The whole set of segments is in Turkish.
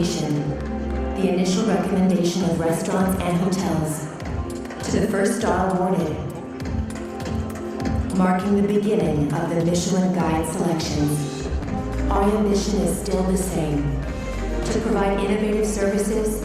application, the initial recommendation of restaurants and hotels, to the first star awarded, marking the beginning of the Michelin Guide selections. Our ambition is still the same. To provide innovative services,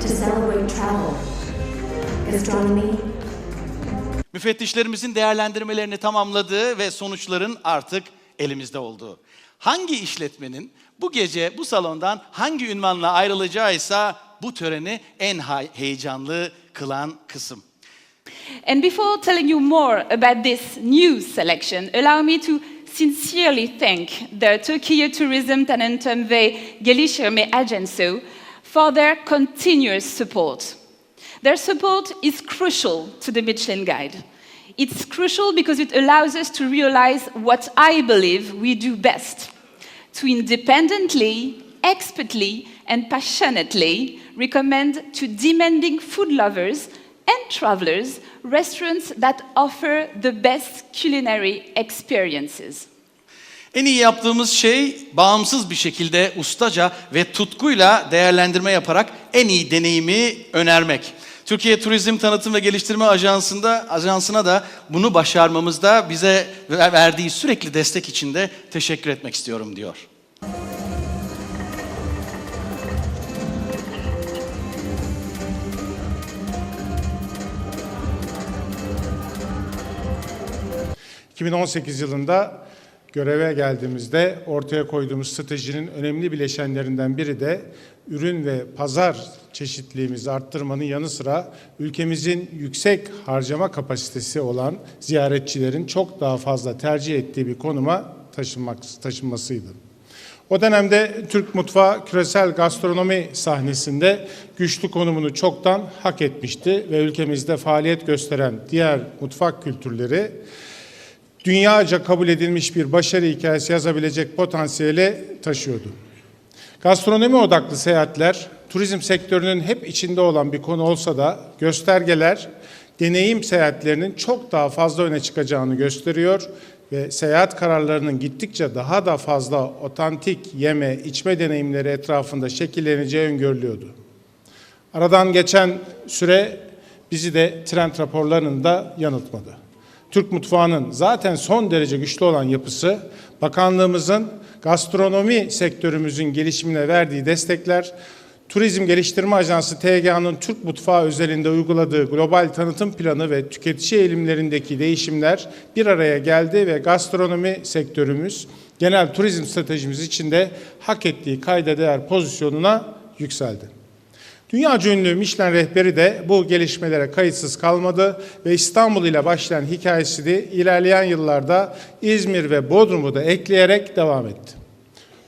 to celebrate travel, gastronomy, Müfettişlerimizin değerlendirmelerini tamamladığı ve sonuçların artık elimizde olduğu. Hangi işletmenin bu gece bu salondan hangi ünvanla ayrılacağı ise bu töreni en heyecanlı kılan kısım. And before telling you more about this new selection, allow me to sincerely thank the Türkiye Tourism Tanıtım ve Geliştirme Agency for their continuous support. Their support is crucial to the Michelin Guide. It's crucial because it allows us to realize what I believe we do best to independently, expertly, and passionately recommend to demanding food lovers and travelers restaurants that offer the best culinary experiences. En iyi yaptığımız şey bağımsız bir şekilde ustaca ve tutkuyla değerlendirme yaparak en iyi deneyimi önermek. Türkiye Turizm Tanıtım ve Geliştirme Ajansı'nda ajansına da bunu başarmamızda bize ver- verdiği sürekli destek için de teşekkür etmek istiyorum diyor. – 2018 yılında göreve geldiğimizde ortaya koyduğumuz stratejinin önemli bileşenlerinden biri de ürün ve pazar çeşitliliğimizi arttırmanın yanı sıra ülkemizin yüksek harcama kapasitesi olan ziyaretçilerin çok daha fazla tercih ettiği bir konuma taşınmak, taşınmasıydı. O dönemde Türk mutfağı küresel gastronomi sahnesinde güçlü konumunu çoktan hak etmişti ve ülkemizde faaliyet gösteren diğer mutfak kültürleri dünyaca kabul edilmiş bir başarı hikayesi yazabilecek potansiyeli taşıyordu. Gastronomi odaklı seyahatler turizm sektörünün hep içinde olan bir konu olsa da göstergeler deneyim seyahatlerinin çok daha fazla öne çıkacağını gösteriyor ve seyahat kararlarının gittikçe daha da fazla otantik yeme, içme deneyimleri etrafında şekilleneceği öngörülüyordu. Aradan geçen süre bizi de trend raporlarının da yanıltmadı. Türk mutfağının zaten son derece güçlü olan yapısı, bakanlığımızın gastronomi sektörümüzün gelişimine verdiği destekler, Turizm Geliştirme Ajansı TGA'nın Türk mutfağı özelinde uyguladığı global tanıtım planı ve tüketici eğilimlerindeki değişimler bir araya geldi ve gastronomi sektörümüz genel turizm stratejimiz içinde hak ettiği kayda değer pozisyonuna yükseldi. Dünya ünlü Michelin rehberi de bu gelişmelere kayıtsız kalmadı ve İstanbul ile başlayan hikayesini ilerleyen yıllarda İzmir ve Bodrum'u da ekleyerek devam etti.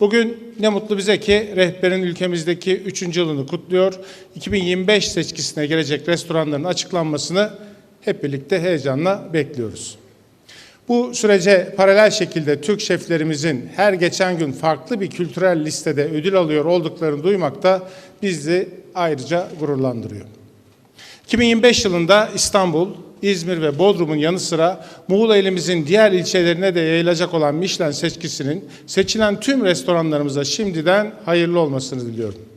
Bugün ne mutlu bize ki rehberin ülkemizdeki 3. yılını kutluyor. 2025 seçkisine gelecek restoranların açıklanmasını hep birlikte heyecanla bekliyoruz. Bu sürece paralel şekilde Türk şeflerimizin her geçen gün farklı bir kültürel listede ödül alıyor olduklarını duymak da bizi ayrıca gururlandırıyor. 2025 yılında İstanbul, İzmir ve Bodrum'un yanı sıra Muğla ilimizin diğer ilçelerine de yayılacak olan Michelin seçkisinin seçilen tüm restoranlarımıza şimdiden hayırlı olmasını diliyorum.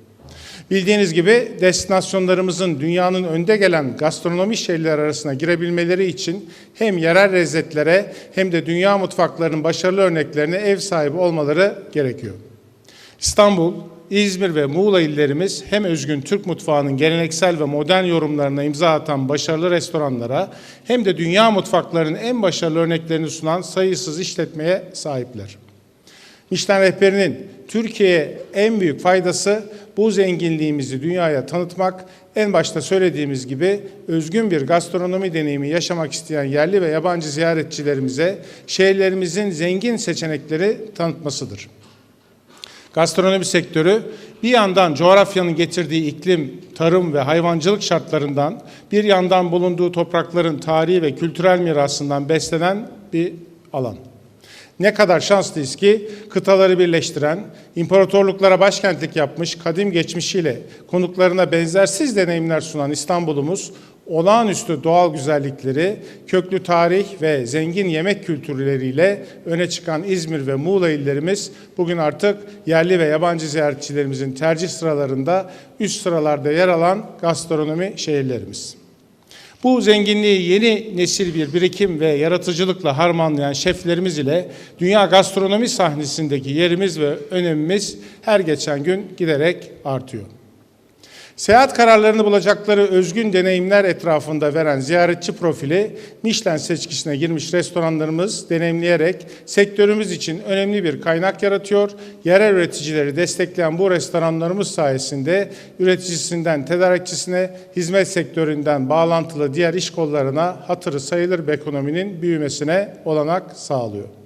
Bildiğiniz gibi destinasyonlarımızın dünyanın önde gelen gastronomi şehirleri arasına girebilmeleri için hem yerel lezzetlere hem de dünya mutfaklarının başarılı örneklerine ev sahibi olmaları gerekiyor. İstanbul, İzmir ve Muğla illerimiz hem özgün Türk mutfağının geleneksel ve modern yorumlarına imza atan başarılı restoranlara hem de dünya mutfaklarının en başarılı örneklerini sunan sayısız işletmeye sahipler. Michelin rehberinin Türkiye'ye en büyük faydası bu zenginliğimizi dünyaya tanıtmak, en başta söylediğimiz gibi özgün bir gastronomi deneyimi yaşamak isteyen yerli ve yabancı ziyaretçilerimize şehirlerimizin zengin seçenekleri tanıtmasıdır. Gastronomi sektörü bir yandan coğrafyanın getirdiği iklim, tarım ve hayvancılık şartlarından, bir yandan bulunduğu toprakların tarihi ve kültürel mirasından beslenen bir alan. Ne kadar şanslıyız ki kıtaları birleştiren, imparatorluklara başkentlik yapmış kadim geçmişiyle konuklarına benzersiz deneyimler sunan İstanbul'umuz olağanüstü doğal güzellikleri, köklü tarih ve zengin yemek kültürleriyle öne çıkan İzmir ve Muğla illerimiz bugün artık yerli ve yabancı ziyaretçilerimizin tercih sıralarında üst sıralarda yer alan gastronomi şehirlerimiz. Bu zenginliği yeni nesil bir birikim ve yaratıcılıkla harmanlayan şeflerimiz ile dünya gastronomi sahnesindeki yerimiz ve önemimiz her geçen gün giderek artıyor. Seyahat kararlarını bulacakları özgün deneyimler etrafında veren ziyaretçi profili Michelin seçkisine girmiş restoranlarımız deneyimleyerek sektörümüz için önemli bir kaynak yaratıyor. Yerel üreticileri destekleyen bu restoranlarımız sayesinde üreticisinden tedarikçisine, hizmet sektöründen bağlantılı diğer iş kollarına hatırı sayılır bir ekonominin büyümesine olanak sağlıyor.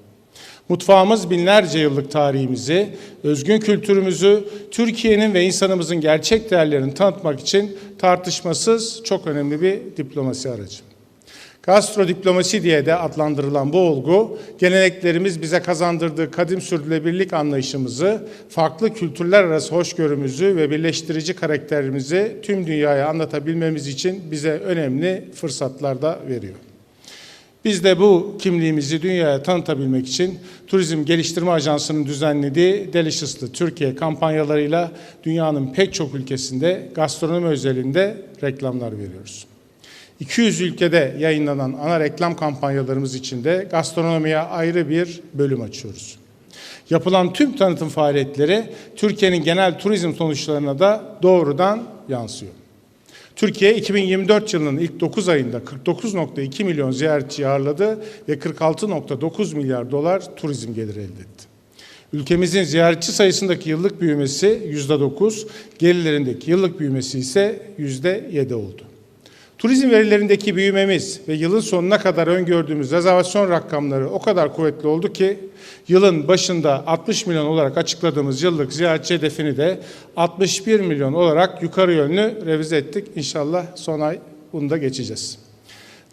Mutfağımız binlerce yıllık tarihimizi, özgün kültürümüzü, Türkiye'nin ve insanımızın gerçek değerlerini tanıtmak için tartışmasız çok önemli bir diplomasi aracı. Gastrodiplomasi diye de adlandırılan bu olgu, geleneklerimiz bize kazandırdığı kadim sürdürülebilirlik anlayışımızı, farklı kültürler arası hoşgörümüzü ve birleştirici karakterimizi tüm dünyaya anlatabilmemiz için bize önemli fırsatlar da veriyor. Biz de bu kimliğimizi dünyaya tanıtabilmek için Turizm Geliştirme Ajansı'nın düzenlediği Delicious'lı Türkiye kampanyalarıyla dünyanın pek çok ülkesinde gastronomi özelinde reklamlar veriyoruz. 200 ülkede yayınlanan ana reklam kampanyalarımız içinde gastronomiye ayrı bir bölüm açıyoruz. Yapılan tüm tanıtım faaliyetleri Türkiye'nin genel turizm sonuçlarına da doğrudan yansıyor. Türkiye 2024 yılının ilk 9 ayında 49.2 milyon ziyaretçi ağırladı ve 46.9 milyar dolar turizm geliri elde etti. Ülkemizin ziyaretçi sayısındaki yıllık büyümesi %9, gelirlerindeki yıllık büyümesi ise %7 oldu. Turizm verilerindeki büyümemiz ve yılın sonuna kadar öngördüğümüz rezervasyon rakamları o kadar kuvvetli oldu ki yılın başında 60 milyon olarak açıkladığımız yıllık ziyaretçi hedefini de 61 milyon olarak yukarı yönlü revize ettik. İnşallah son ay bunu geçeceğiz.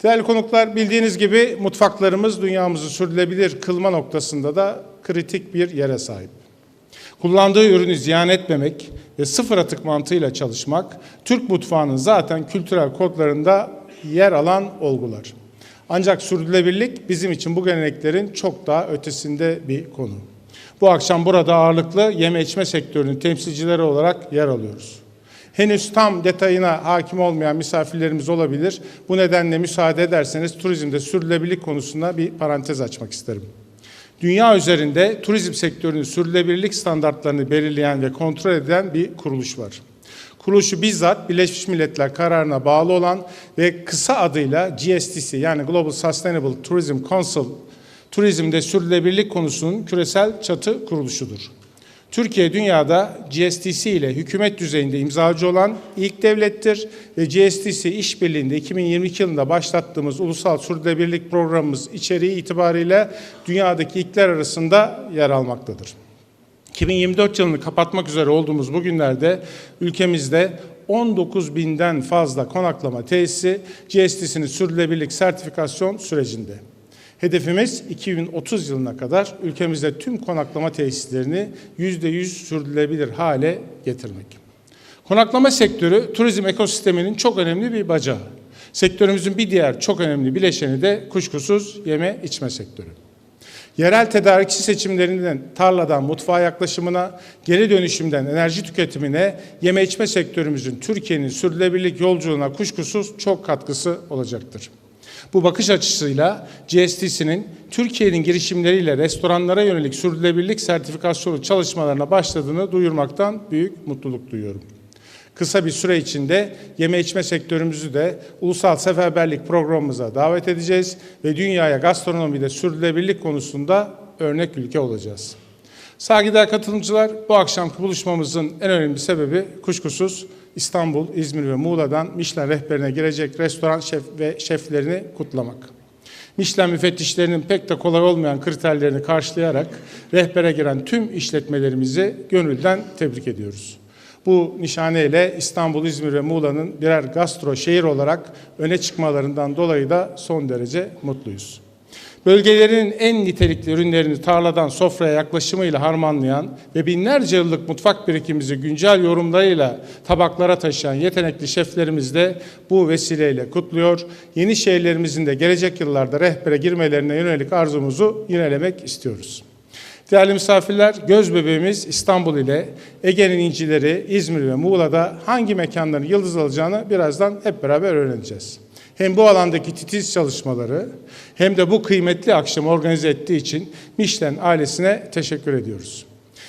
Değerli konuklar bildiğiniz gibi mutfaklarımız dünyamızı sürdürülebilir kılma noktasında da kritik bir yere sahip. Kullandığı ürünü ziyan etmemek ve sıfır atık mantığıyla çalışmak, Türk mutfağının zaten kültürel kodlarında yer alan olgular. Ancak sürdürülebilirlik bizim için bu geleneklerin çok daha ötesinde bir konu. Bu akşam burada ağırlıklı yeme içme sektörünün temsilcileri olarak yer alıyoruz. Henüz tam detayına hakim olmayan misafirlerimiz olabilir. Bu nedenle müsaade ederseniz turizmde sürdürülebilirlik konusunda bir parantez açmak isterim. Dünya üzerinde turizm sektörünün sürdürülebilirlik standartlarını belirleyen ve kontrol eden bir kuruluş var. Kuruluşu bizzat Birleşmiş Milletler kararına bağlı olan ve kısa adıyla GSTC yani Global Sustainable Tourism Council turizmde sürdürülebilirlik konusunun küresel çatı kuruluşudur. Türkiye dünyada GSTC ile hükümet düzeyinde imzacı olan ilk devlettir ve GSTC işbirliğinde 2022 yılında başlattığımız ulusal sürdürülebilirlik programımız içeriği itibariyle dünyadaki ilkler arasında yer almaktadır. 2024 yılını kapatmak üzere olduğumuz bu günlerde ülkemizde 19 binden fazla konaklama tesisi GSTC'nin sürdürülebilirlik sertifikasyon sürecinde. Hedefimiz 2030 yılına kadar ülkemizde tüm konaklama tesislerini %100 sürdürülebilir hale getirmek. Konaklama sektörü turizm ekosisteminin çok önemli bir bacağı. Sektörümüzün bir diğer çok önemli bileşeni de kuşkusuz yeme içme sektörü. Yerel tedarikçi seçimlerinden tarladan mutfağa yaklaşımına, geri dönüşümden enerji tüketimine, yeme içme sektörümüzün Türkiye'nin sürdürülebilirlik yolculuğuna kuşkusuz çok katkısı olacaktır. Bu bakış açısıyla GSTC'nin Türkiye'nin girişimleriyle restoranlara yönelik sürdürülebilirlik sertifikasyonu çalışmalarına başladığını duyurmaktan büyük mutluluk duyuyorum. Kısa bir süre içinde yeme içme sektörümüzü de ulusal seferberlik programımıza davet edeceğiz ve dünyaya gastronomide sürdürülebilirlik konusunda örnek ülke olacağız. Saygıdeğer katılımcılar, bu akşamki buluşmamızın en önemli sebebi kuşkusuz İstanbul, İzmir ve Muğla'dan Michelin rehberine girecek restoran şef ve şeflerini kutlamak. Michelin müfettişlerinin pek de kolay olmayan kriterlerini karşılayarak rehbere giren tüm işletmelerimizi gönülden tebrik ediyoruz. Bu nişaneyle İstanbul, İzmir ve Muğla'nın birer gastro şehir olarak öne çıkmalarından dolayı da son derece mutluyuz. Bölgelerinin en nitelikli ürünlerini tarladan sofraya yaklaşımıyla harmanlayan ve binlerce yıllık mutfak birikimimizi güncel yorumlarıyla tabaklara taşıyan yetenekli şeflerimiz de bu vesileyle kutluyor. Yeni şehirlerimizin de gelecek yıllarda rehbere girmelerine yönelik arzumuzu yinelemek istiyoruz. Değerli misafirler, göz bebeğimiz İstanbul ile Ege'nin incileri İzmir ve Muğla'da hangi mekanların yıldız alacağını birazdan hep beraber öğreneceğiz. Hem bu alandaki titiz çalışmaları hem de bu kıymetli akşamı organize ettiği için Michelin ailesine teşekkür ediyoruz.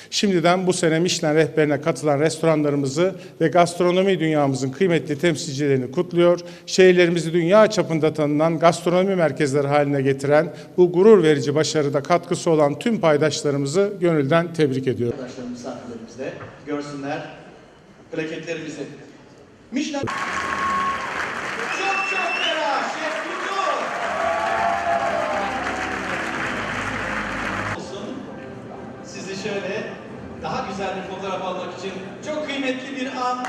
Şimdiden bu sene Michelin rehberine katılan restoranlarımızı ve gastronomi dünyamızın kıymetli temsilcilerini kutluyor. Şehirlerimizi dünya çapında tanınan gastronomi merkezleri haline getiren bu gurur verici başarıda katkısı olan tüm paydaşlarımızı gönülden tebrik ediyorum. Arkadaşlarım, misafirlerimiz de görsünler plaketlerimizi. Michelin... Çok çok merak, şef Tutu! Olsun. Sizi şöyle daha güzel bir fotoğraf almak için çok kıymetli bir an.